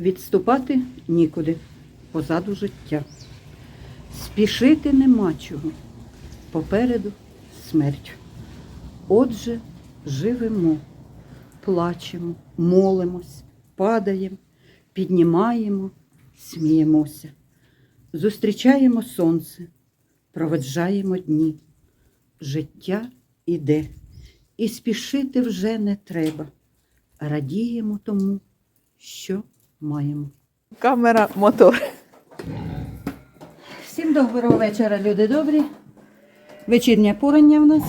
Відступати нікуди, позаду життя. Спішити нема чого, попереду смерть. Отже, живемо, плачемо, молимось, падаємо, піднімаємо, сміємося, зустрічаємо сонце, проведжаємо дні. Життя іде, і спішити вже не треба. Радіємо тому, що маємо. Камера, мотор. Всім доброго вечора, люди добрі. Вечірнє порання в нас.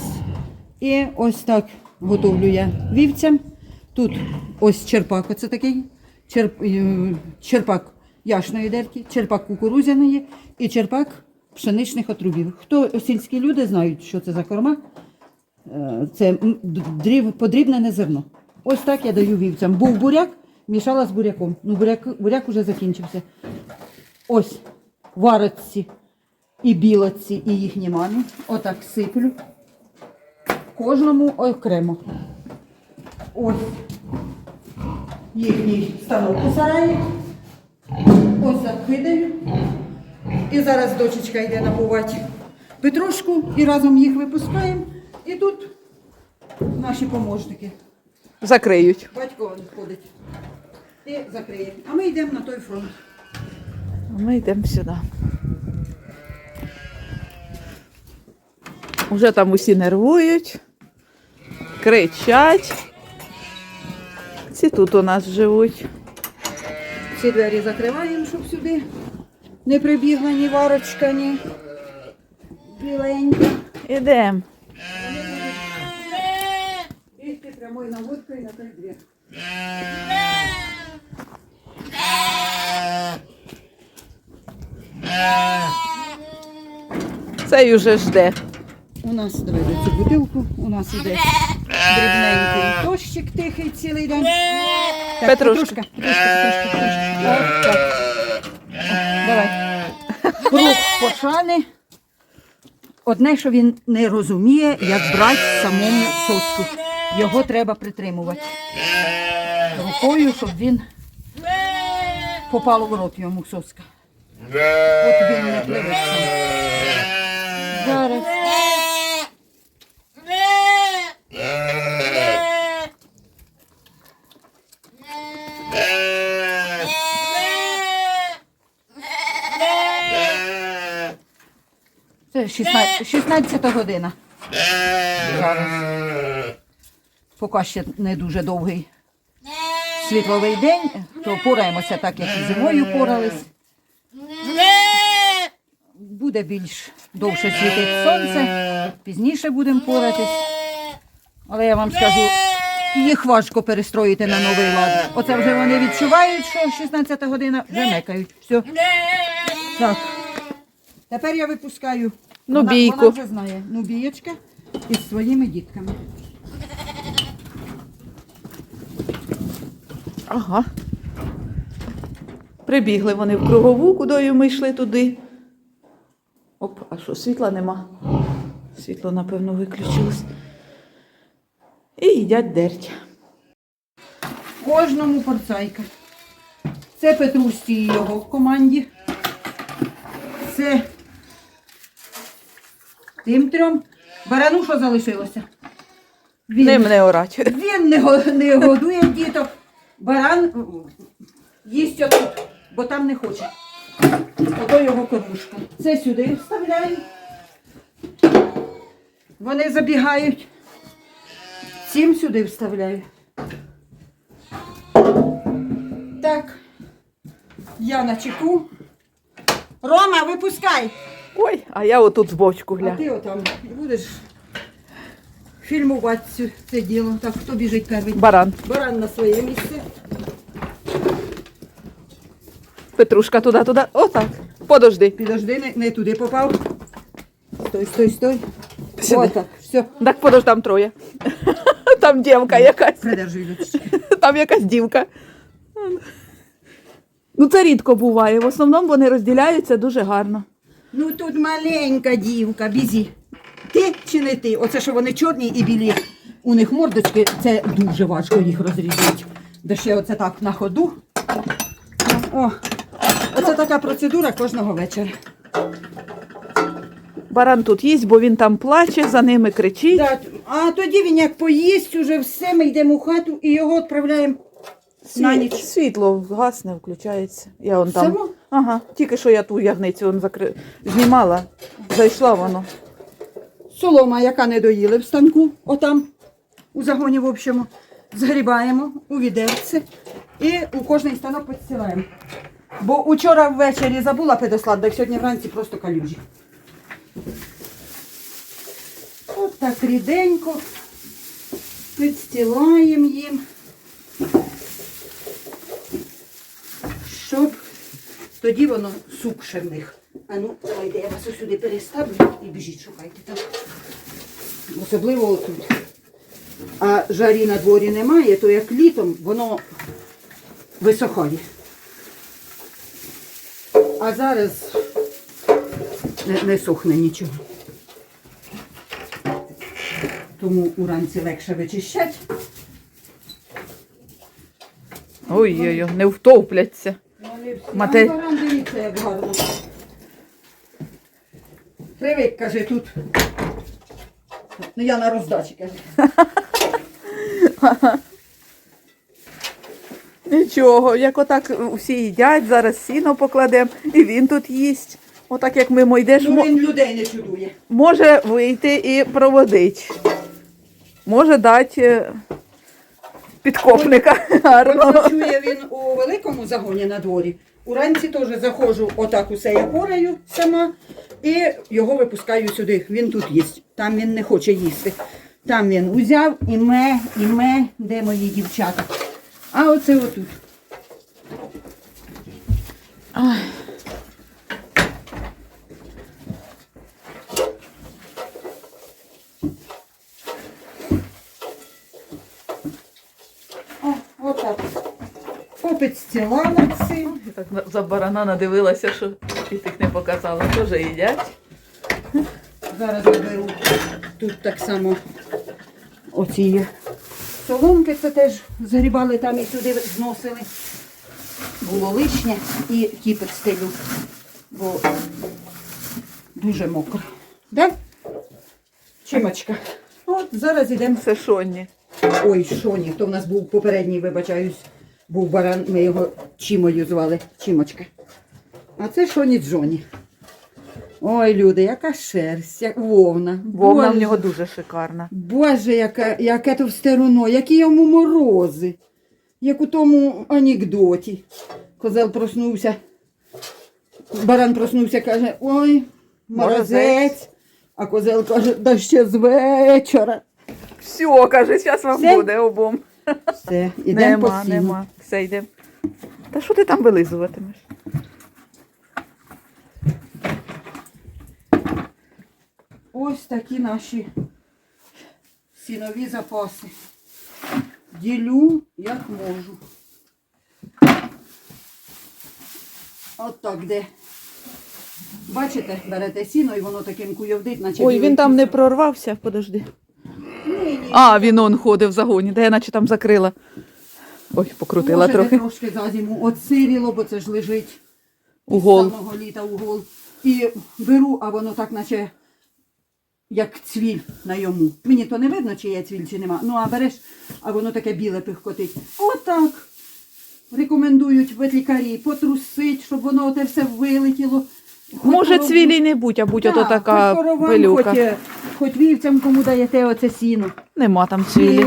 І ось так готовлю я вівцям. Тут ось черпак, оце такий черп, е, черпак яшної дерки, черпак кукурузяної і черпак пшеничних отрубів. Хто сільські люди знають, що це за корма, Е, це подрібнене зерно. Ось так я даю вівцям. Був буряк, мішала з буряком. Ну, буряк, буряк уже закінчився. Ось варочці і білоці, і їхні мамі. Отак сиплю. Кожному окремо. Ось їхній станок у сараї. Ось так кидаю. І зараз дочечка йде набувати петрушку і разом їх випускаємо. І тут наші поможники. Закриють. Батько ходить. І закриє. А ми йдемо на той фронт. А Ми йдемо сюди. Уже там усі нервують, кричать. Ці тут у нас живуть. Всі двері закриваємо, щоб сюди не прибігла ні варочка, ні біленька. Ідемо. Бігти прямою наводкою на той двір. Цей уже жде. У нас давайте цю бутилку, у нас іде дрібненький дощик тихий цілий день. Так, Петрушка. Петрушка, Петрушка, Петрушка, Петрушка. О, так. О, Давай. Круг пошани. Одне, що він не розуміє, як брати самому соску. Його треба притримувати. Рукою, щоб він він не пливе сам. Зараз. Це 16, 16 година. Зараз. Поки ще не дуже довгий світловий день, то пораємося так, як і зимою порались. Буде більш довше світить сонце, пізніше будемо поратись. Але я вам скажу, їх важко перестроїти на новий лад. Оце вже вони відчувають, що 16 година вже мекають. Все. Так. Тепер я випускаю. Ну, вона. Вона вже знає. Ну, бієчка із своїми дітками. Ага. Прибігли вони в кругову, куди ми йшли туди. Оп, а що, світла нема? Світло, напевно, виключилось. І їдять дерть. Кожному порцайка. Це Петрусі і його в команді. Це тим трьом. Барану що залишилося? Він, Ним не орать. він не, не годує діток. Баран їсть отут, бо там не хоче. Ото його кормушка. Це сюди вставляю. Вони забігають. Цим сюди вставляю. Так. Я на чеку. Рома, випускай! Ой, а я отут з бочку А ти отам будеш фільмувати цю- це діло. Так, хто біжить перший? Баран. Баран на своє місце. Петрушка туди, туди. Отак. Подожди. Підожди, не, не туди попав. Стой, стой, стой. Сюди. Отак, все. Так подожди, там троє. Там дівка якась. Придержуй, дочечка. Там якась дівка. Ну, це рідко буває. В основному вони розділяються дуже гарно. Ну тут маленька дівка, бізі. Ти чи не ти? Оце що вони чорні і білі. У них мордочки, це дуже важко їх розрізати. Да ще оце так на ходу. О, оце така процедура кожного вечора. Баран тут їсть, бо він там плаче, за ними кричить. Да, а тоді він як поїсть, уже все, ми йдемо у хату і його відправляємо Світ, на ніч. Світло гасне, включається. Я он там. Само? Ага, тільки що я ту ягницю он закри... знімала, зайшла воно. Солома, яка не доїли в станку, отам, у загоні, в общому, згрібаємо у відерце і у кожний станок підстилаємо. Бо учора ввечері забула педослад, так сьогодні вранці просто калюжі. От так ріденько підстилаємо їм, щоб тоді воно сукше в них. А ну, давайте я вас сюди переставлю і біжіть, шукайте там. Особливо отут. А жарі на дворі немає, то як літом воно висохає. А зараз не, не сохне нічого. Тому уранці легше вичищать. Ой-ой-ой, не. Мате- баран, дивіться, як гарно. Привик, каже, тут. Ну, я на роздачі, кажу. Нічого, як отак усі їдять, зараз сіно покладемо, і він тут їсть. Отак як мимо йдеш, Ну, він людей не чудує. може вийти і проводить. Може дати е, підкопника гарного. ночує він у великому загоні на дворі. Уранці теж заходжу, отак усе я пораю сама і його випускаю сюди. Він тут їсть. Там він не хоче їсти. Там він узяв і ме, і ме, де мої дівчата. А оце отут. О, отак. Попець стілала цим. Я так за барана надивилася, що і тих не показала. Теж їдять. Зараз наберу тут так само оці соломки, це теж загрібали там і сюди зносили. Було лишнє і кіпець стелю, бо дуже мокро. Да? Чимочка. От зараз йдемо. Це шонні. Ой, Шоні, то в нас був попередній, вибачаюсь, був баран, ми його Чімою звали. Чімочка. А це Шоні Джоні. Ой, люди, яка шерсть, як вовна. Вовна в нього дуже шикарна. Боже, яке, яке товсте руно, які йому морози, як у тому анекдоті. Козел проснувся, баран проснувся, каже, ой, морозець. Морозець. А козел каже, да ще з вечора. Все, каже, зараз вам Все? буде обом. Все, ідемо по Нема, сіну. нема. Все, йдемо. Та що ти там вилизуватимеш? Ось такі наші сінові запаси. Ділю як можу. От так де. Бачите, берете сіно і воно таким куйовдить, наче Ой, білий він там не прорвався, подожди. А, він он ходив в загоні, де я наче там закрила. Ой, покрутила Може, трохи. трошки за зиму отсиріло, бо це ж лежить Угол. з самого літа угол. І беру, а воно так, наче як цвіль на йому. Мені то не видно, чи є цвіль, чи нема. Ну, а береш, а воно таке біле пихкотить. Отак. Рекомендують ветлікарі потрусить, щоб воно оте все вилетіло. Може, Хоч цвілі не будь, а будь ото Так, така хоч коровам, пилюка. Хоч, е, хоч вівцям, кому даєте оце сіно. Нема там цвілі.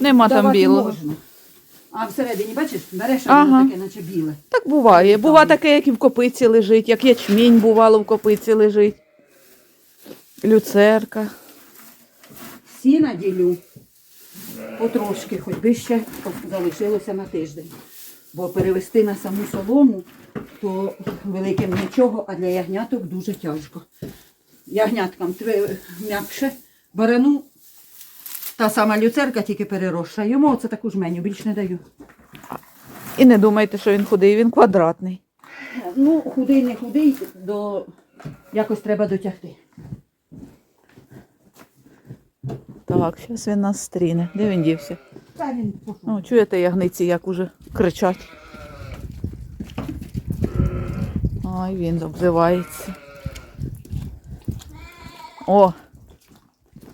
І Нема там давати білого. можна. А всередині, бачиш, береш, а Ага. воно таке, наче біле. Так буває. Бува таке, як і в копиці лежить, як ячмінь бувало в копиці лежить. Люцерка. Сіна ділю потрошки, хоч би ще залишилося на тиждень. Бо перевести на саму солому, то великим нічого, а для ягняток дуже тяжко. Ягняткам м'якше, барану та сама люцерка тільки переросша. Йому оце таку жменю більш не даю. І не думайте, що він худий, він квадратний. Ну, худий, не худий, до... якось треба дотягти. Так, зараз він нас стріне. Де він дівся? Та він пішов. О, чуєте ягниці, як уже кричать. Ой, він обзивається. О!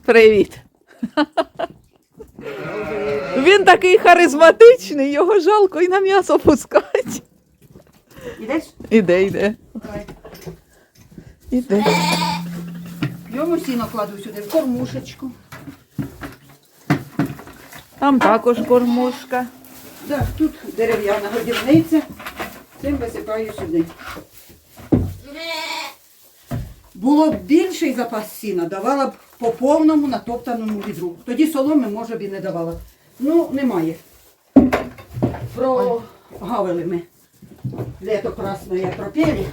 Привіт! Він такий харизматичний, його жалко і на м'ясо пускать. Ідеш? Іде, іде. Іде. Йому сіно кладу сюди в кормушечку. Там також кормушка. Так, тут дерев'яна годівниця. Цим висипаю сюди. Було б більший запас сіна, давала б по повному натоптаному відру. Тоді соломи, може б, і не давала. Ну, немає. Прогавили ми. Лето красне пропели.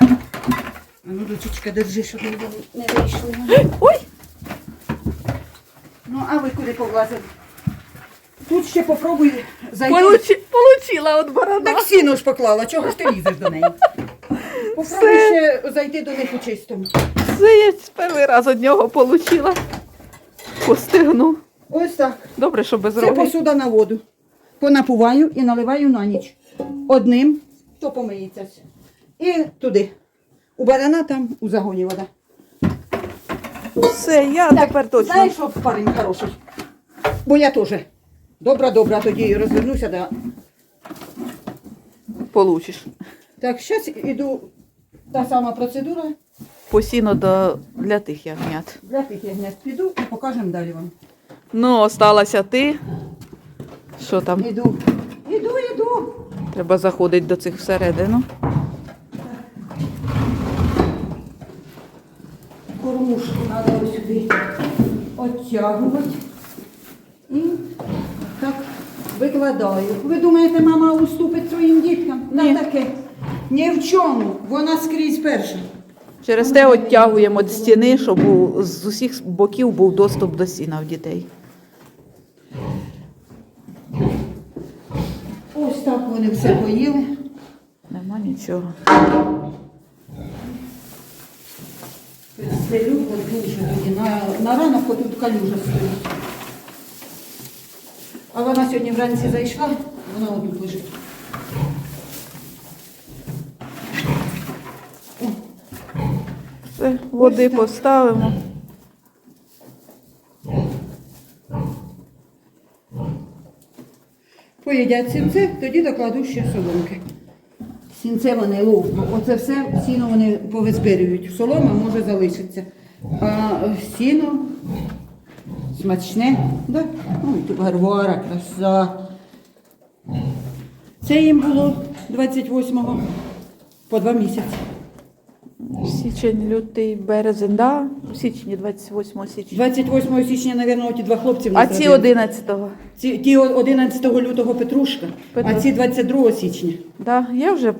А ну, дочечка, держи, щоб не, не вийшли. Ой! А ви куди повлазили? Тут ще попробуй зайти. Получи, получила от борода. Так сіно ж поклала, чого ж ти лізеш до неї? Попробуй Все. ще зайти до них у чистому. Це я перший раз від нього получила. Постигну. Ось так. Добре, що без Це роги. посуда на воду. Понапуваю і наливаю на ніч. Одним, то помиється. І туди. У барана там у загоні вода. Все, я тепер точно. Знаєш, що парень хороший? Бо я теж. Добра, добра, тоді розвернуся. Да. Получиш. Так, зараз іду та сама процедура. Посіно до, для тих ягнят. Для тих ягнят піду і покажемо далі вам. Ну, осталася ти. Що там? Іду. Іду, іду. Треба заходити до цих всередину. Кормушку треба ось сюди оттягувати. І так викладаю. Ви думаєте, мама уступить своїм діткам? Ні. На таке. Ні в чому. Вона скрізь перша. Через те оттягуємо від стіни, щоб у- з усіх боків був доступ до сіна в дітей. Ось так вони все поїли. Нема нічого. Стелю дуже тоді. На, на ранок тут калюжа стоїть. А вона сьогодні вранці зайшла, вона отут лежить. Все, води так. поставимо. Поїдять сінце, тоді докладу ще соломки. Сінце вони ловко. Оце все сіно вони повизбирюють. Солома може залишитися. А сіно смачне. Да? Ой, тут гарвара, краса. Це їм було 28-го по два місяці. Січень, лютий, березень, да? У січні, 28 січня. 28 січня, мабуть, ті два хлопці в А нас ці родились. 11-го. Ці, ті 11 лютого Петрушка, Петро. а ці 22 січня. Да, я вже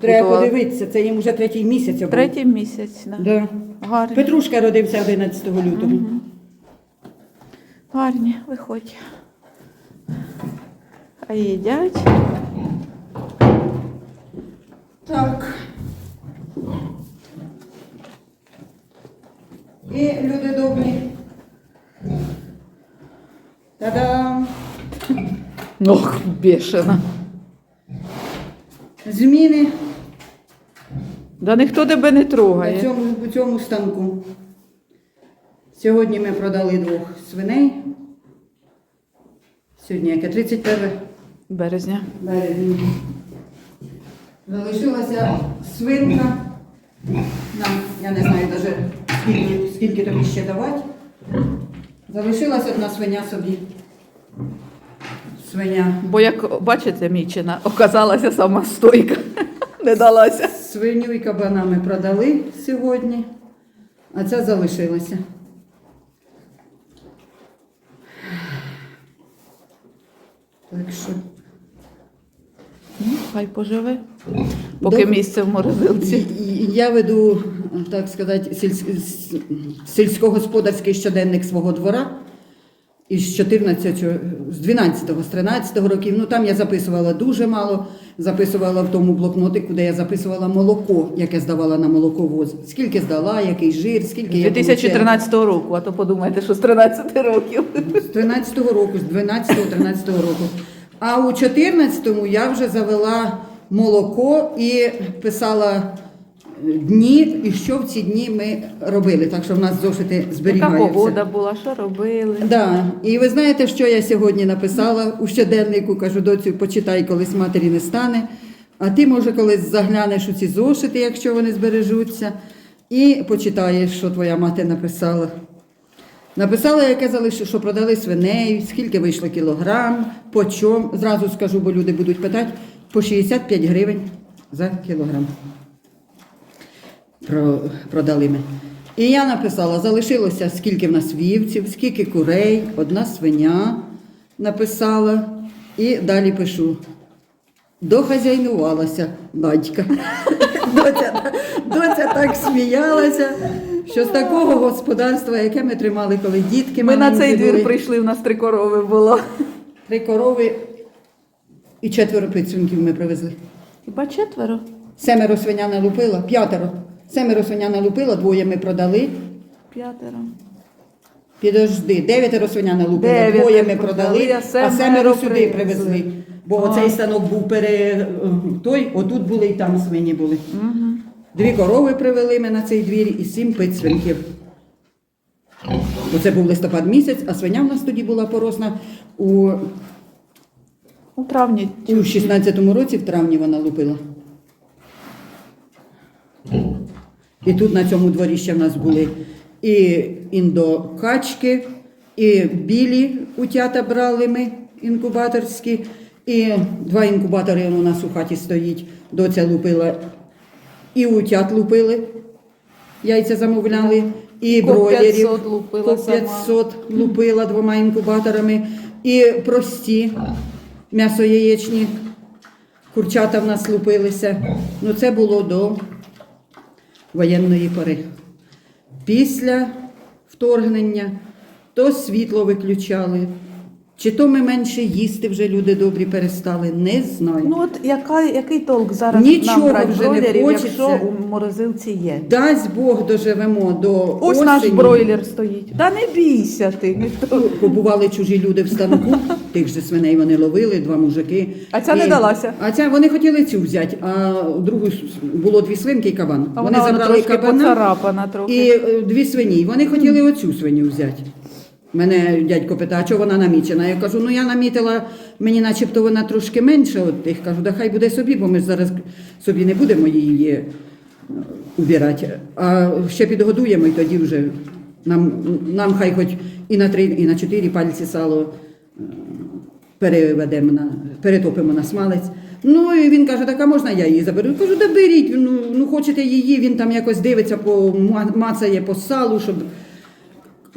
Треба подивитися, це їм вже третій місяць. був. Третій місяць, да. Да. Гарні. Петрушка родився 11 лютого. Гарні, виходь. А їдять. Так. І люди добрі. Та-дам! Ох, бешена. Зміни Да ніхто тебе не на трогає. цьому, у цьому станку. Сьогодні ми продали двох свиней. Сьогодні яке 31 Березня. березня. Залишилася свинка. Нам, я не знаю навіть скільки, скільки тобі ще давати. Залишилась одна свиня собі. Свиня. Бо як бачите, мічена оказалася сама стойка. Не далася. Свиню і кабана ми продали сьогодні, а ця залишилася. Так що Ну, хай поживе. Поки Добре. місце в морозилці. Я веду, так сказати, сільсь- сільськогосподарський щоденник свого двора із 14, з 12, з 13 років. Ну там я записувала дуже мало. Записувала в тому блокнотику, де я записувала молоко, яке здавала на молоковоз. Скільки здала, який жир, скільки я 2013 року, а то подумайте, що з 13 років. З 13-го року, з 12-13 року. А у 14-му я вже завела молоко і писала дні, і що в ці дні ми робили. Так що в нас зошити Яка зберігаються. погода була, що робили? Да. І ви знаєте, що я сьогодні написала у щоденнику, кажу, доцю, почитай, колись матері не стане. А ти, може, колись заглянеш у ці зошити, якщо вони збережуться, і почитаєш, що твоя мати написала. Написала, яке залишили, що продали свиней, скільки вийшло кілограм, по чому. Зразу скажу, бо люди будуть питати, по 65 гривень за кілограм. Про, продали ми. І я написала, залишилося скільки в нас вівців, скільки курей, одна свиня написала. І далі пишу. Дохазяйнувалася Надька. Доця, доця так сміялася, що з такого господарства, яке ми тримали, коли дітки Ми на цей двір були, прийшли, у нас три корови було. три корови і четверо пицюнків ми привезли. Хіба четверо? Семеро свиня налупила, п'ятеро. Семеро свиня налупила, двоє ми продали. П'ятеро. Підожди, дев'ятеро свиня налупила, Дев'ятеро двоє ми продали, продали, а а семеро семеро сюди привезли. привезли. Бо А. оцей станок був пере той, отут були і там свині були. Угу. Дві корови привели ми на цей двір і сім пиць свинків. Оце був листопад місяць, а свиня в нас тоді була поросна у, У травні. у 16-му році, в травні вона лупила. І тут на цьому дворі ще в нас були і індокачки, і білі утята брали ми інкубаторські, і два інкубатори у нас у хаті стоїть. Доця лупила, і утят лупили, яйця замовляли, і По бройлерів. 500 лупила По сама. 500 лупила двома інкубаторами, і прості м'ясо яєчні. Курчата в нас лупилися. Ну, це було до воєнної пори. Після вторгнення то світло виключали, чи то ми менше їсти вже люди добрі перестали, не знаю. Ну от яка, який толк зараз Нічого нам брати вже не бройлерів, хочеться. якщо у морозилці є? Дасть Бог доживемо до Ось осені. наш бройлер стоїть. Та не бійся ти. ніхто. Ну, Побували чужі люди в станку, тих же свиней вони ловили, два мужики. А ця не далася? А ця вони хотіли цю взяти, а другу с- було дві свинки і кабан. А вони вона, вона забрали трошки кабана поцарапана трохи. і е, дві свині. Вони хотіли оцю свиню взяти. Мене дядько питає, а чого вона намічена? Я кажу, ну я намітила, мені начебто вона трошки менша от тих. Кажу, да хай буде собі, бо ми зараз собі не будемо її е, убирати. А ще підгодуємо і тоді вже нам, нам хай хоч і на три, і на чотири пальці сало е, переведемо на, перетопимо на смалець. Ну і він каже, так а можна я її заберу? Я кажу, да беріть, ну, ну хочете її, він там якось дивиться, по, мацає по салу, щоб.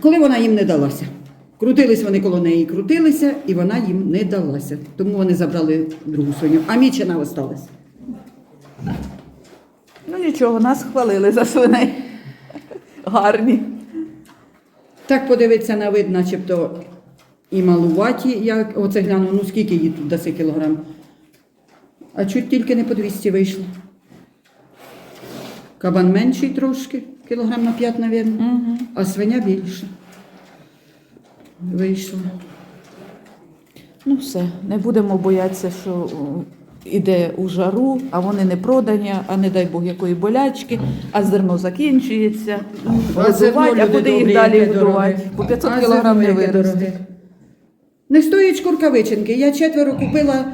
Коли вона їм не далася. Крутились вони коло неї, крутилися, і вона їм не далася. Тому вони забрали другу свиню. А мічена осталась. Ну нічого, нас хвалили за свиней. Гарні. Так подивитися на вид, начебто і малуваті, як оце гляну, ну скільки їй тут даси кілограм. А чуть тільки не по 200 вийшло. Кабан менший трошки, кілограм на 5, мабуть, Угу. а свиня більше. Вийшло. Ну все, не будемо боятися, що о, іде у жару, а вони не продані, а не дай Бог якої болячки, а зерно закінчується. А зерно, Годувати, а люди куди їх далі годувати? По 500 А кілограм не виросте. Не стоїть шкуркавиченки. Я четверо купила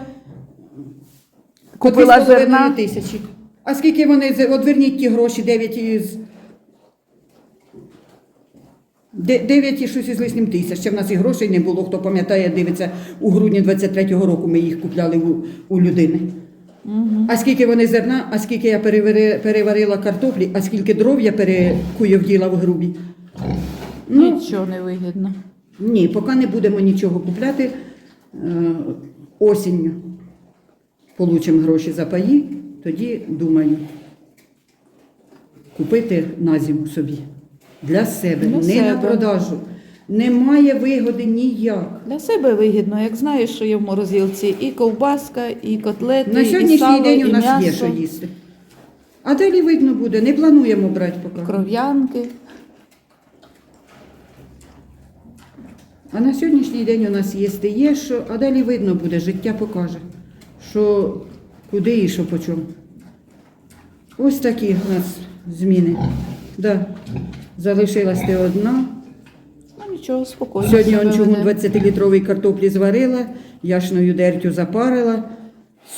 Купила 2,5 зерна. тисячі. А скільки вони, з- от верніть ті гроші, 9 із... 9 і щось із лишнім тисяч. Ще в нас і грошей не було, хто пам'ятає, дивиться, у грудні 23-го року ми їх купляли у, у людини. А скільки вони зерна, а скільки я переварила картоплі, а скільки дров я перекуйовділа в грубі. Ну, Нічого не вигідно. ні, поки не будемо нічого купляти. Е, осінню получимо гроші за паї, тоді думаю купити на зиму собі. Для себе, Для не себе. на продажу. Немає вигоди ніяк. Для себе вигідно, як знаєш, що є в морозилці і ковбаска, і котлети, На і сьогоднішній сало, день у і нас м'ясо, є що їсти. А далі видно буде, не плануємо брати поки. кров'янки. А на сьогоднішній день у нас є є, що, а далі видно буде, життя покаже, що куди і що по чому. Ось такі у нас зміни. Да. Залишилась ти одна. Ну нічого, спокійно. Сьогодні он веде. 20-літровий картоплі зварила, яшною дертю запарила.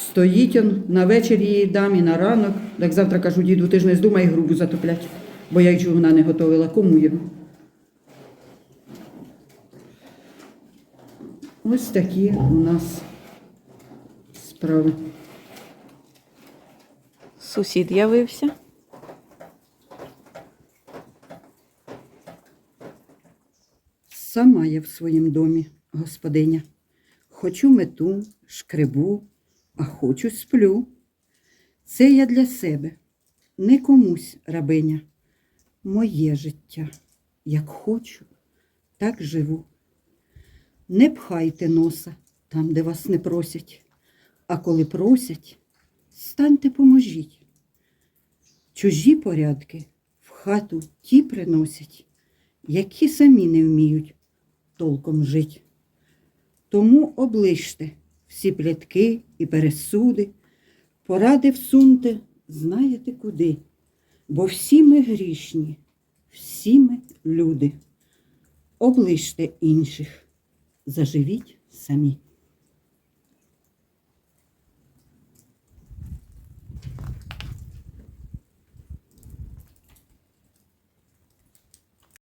Стоїть он, на вечір її дам і на ранок. Так завтра кажу, діду, ти ж не здумай грубу затоплять, бо я й чугуна не готовила. Кому його? Ось такі у нас справи. Сусід явився. Сама я в своїм домі, господиня. Хочу мету, шкребу, а хочу сплю. Це я для себе, не комусь рабиня. Моє життя, як хочу, так живу. Не пхайте носа там, де вас не просять, а коли просять, станьте поможіть. Чужі порядки в хату ті приносять, які самі не вміють толком жить. Тому оближте всі плятки і пересуди, поради всуньте, знаєте куди, бо всі ми грішні, всі ми люди. Оближте інших, заживіть самі.